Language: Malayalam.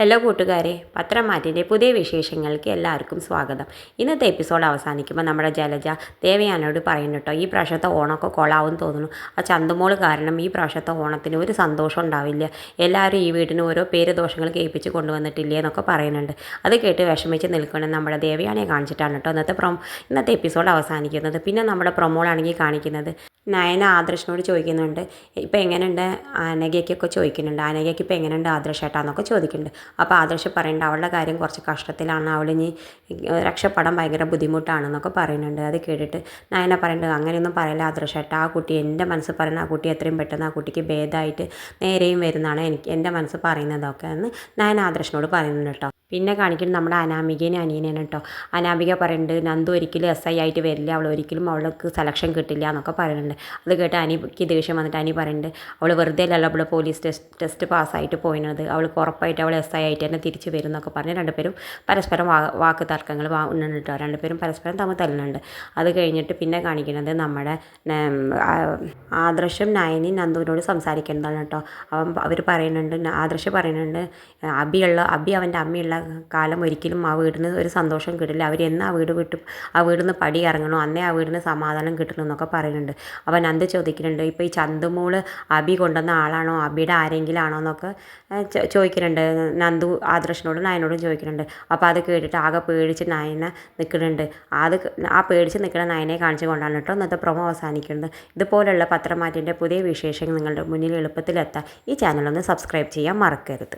ഹലോ കൂട്ടുകാരെ പത്രമാറ്റിന്റെ പുതിയ വിശേഷങ്ങൾക്ക് എല്ലാവർക്കും സ്വാഗതം. ഇന്നത്തെ എപ്പിസോഡ് അവസാനിക്കുമ്പോൾ നമ്മുടെ ജലജ ദേവയാനോട് പറയുന്നു കേട്ടോ ഈ പ്രാവശ്യത്തെ ഓണമൊക്കെ കൊള്ളാവും തോന്നുന്നു. ആ ചന്തമോൾ കാരണം ഈ പ്രാവശ്യത്തെ ഓണത്തിന് ഒരു സന്തോഷം ഉണ്ടാവില്ല. എല്ലാവരും ഈ വീടിന് ഓരോ പേര് ദോഷങ്ങൾ കേൾപ്പിച്ച് കൊണ്ടുവന്നിട്ടില്ലേ എന്നൊക്കെ പറയുന്നുണ്ട്. അത് കേട്ട് വിഷമിച്ച് നിൽക്കണം നമ്മുടെ ദേവയാനെ കാണിച്ചിട്ടാണ് കേട്ടോ ഇന്നത്തെ പ്രൊ ഇന്നത്തെ എപ്പിസോഡ് അവസാനിക്കുന്നത്. പിന്നെ നമ്മുടെ പ്രൊമോളാണെങ്കിൽ കാണിക്കുന്നത് നയന ആദർശനോട് ചോദിക്കുന്നുണ്ട് ഇപ്പം എങ്ങനെയുണ്ട്? അനഘയ്ക്കൊക്കെ ചോദിക്കുന്നുണ്ട് അനഘയ്ക്ക് ഇപ്പം എങ്ങനെയുണ്ട് ആദർശ ഏട്ടാന്നൊക്കെ ചോദിക്കുന്നുണ്ട്. അപ്പോൾ ആദർശ് പറയുന്നുണ്ട് അവളുടെ കാര്യം കുറച്ച് കഷ്ടത്തിലാണ് അവൾ ഇനി രക്ഷപ്പെടാൻ ഭയങ്കര ബുദ്ധിമുട്ടാണെന്നൊക്കെ പറയുന്നുണ്ട്. അത് കേട്ടിട്ട് നയന പറയുന്നുണ്ട് അങ്ങനെയൊന്നും പറയില്ല ആദർശ ഏട്ടാ ആ കുട്ടി എന്റെ മനസ്സ് പറയുന്ന ആ കുട്ടി എത്രയും പെട്ടെന്ന് ആ കുട്ടിക്ക് ഭേദമായിട്ട് നേരെയും വരുന്നതാണ് എനിക്ക് എന്റെ മനസ്സ് പറയുന്നതൊക്കെ എന്ന് നയന ആദർശനോട് പറയുന്നുണ്ട് കേട്ടോ. പിന്നെ കാണിക്കുന്നത് നമ്മുടെ അനാമികേനെ അനിയനെയാണ് കേട്ടോ. അനാമിക പറയുന്നുണ്ട് നന്ദു ഒരിക്കലും എസ് ഐ ആയിട്ട് വരില്ല. അവൾ ഒരിക്കലും അവൾക്ക് സെലക്ഷൻ കിട്ടില്ല എന്നൊക്കെ പറയുന്നുണ്ട്. അത് കേട്ട് അനിക്ക് ദേഷ്യം വന്നിട്ട് അനി പറയുന്നുണ്ട് അവൾ വെറുതെ അല്ലല്ലോ അവൾ പോലീസ് ടെസ്റ്റ് ടെസ്റ്റ് പാസ്സായിട്ട് പോയിനത്. അവൾക്ക് ഉറപ്പായിട്ട് അവൾ എസ് ഐ ആയിട്ട് തന്നെ തിരിച്ച് വരും എന്നൊക്കെ പറഞ്ഞ് രണ്ടുപേരും പരസ്പരം വാ വാക്ക് തർക്കങ്ങൾ ഉണ്ട് കേട്ടോ രണ്ടുപേരും പരസ്പരം തമ്മിൽ തല്ലുന്നുണ്ട്. അത് കഴിഞ്ഞിട്ട് പിന്നെ കാണിക്കുന്നത് നമ്മുടെ ആദർശം നയനി നന്ദുവിനോട് സംസാരിക്കുന്നതാണ് കേട്ടോ. അവൻ അവർ പറയുന്നുണ്ട് ആദർശ് പറയുന്നുണ്ട് അബിയുള്ള അബി അവന്റെ അമ്മയുള്ള കാലം ഒരിക്കലും ആ വീടിന് ഒരു സന്തോഷം കിട്ടില്ല. അവർ എന്നാ ആ വീട് വിട്ടു ആ വീടിൽ നിന്ന് പടി ഇറങ്ങണോ അന്നേ ആ വീടിന് സമാധാനം കിട്ടണം എന്നൊക്കെ പറയുന്നുണ്ട്. അവൻ നന്ദ് ചോദിക്കുന്നുണ്ട് ഇപ്പോൾ ഈ ചന്തുമോൾ അബി കൊണ്ടുവന്ന ആളാണോ? അബിയുടെ ആരെങ്കിലും ആണോ എന്നൊക്കെ ചോദിക്കുന്നുണ്ട്. നന്ദു ആദർശനോടും നയനോടും ചോദിക്കുന്നുണ്ട്. അപ്പോൾ അത് കേട്ടിട്ട് ആകെ പേടിച്ച് നയന നിൽക്കുന്നുണ്ട് അത് ആ പേടിച്ച് നിൽക്കുന്ന നയനെ കാണിച്ചു കൊണ്ടാണ് കേട്ടോ ഇന്നത്തെ പ്രൊമോ അവസാനിക്കുന്നത്. ഇതുപോലുള്ള പത്രമാറ്റിന്റെ പുതിയ വിശേഷങ്ങൾ നിങ്ങളുടെ മുന്നിൽ എളുപ്പത്തിലെത്താൻ ഈ ചാനലൊന്ന് സബ്സ്ക്രൈബ് ചെയ്യാൻ മറക്കരുത്.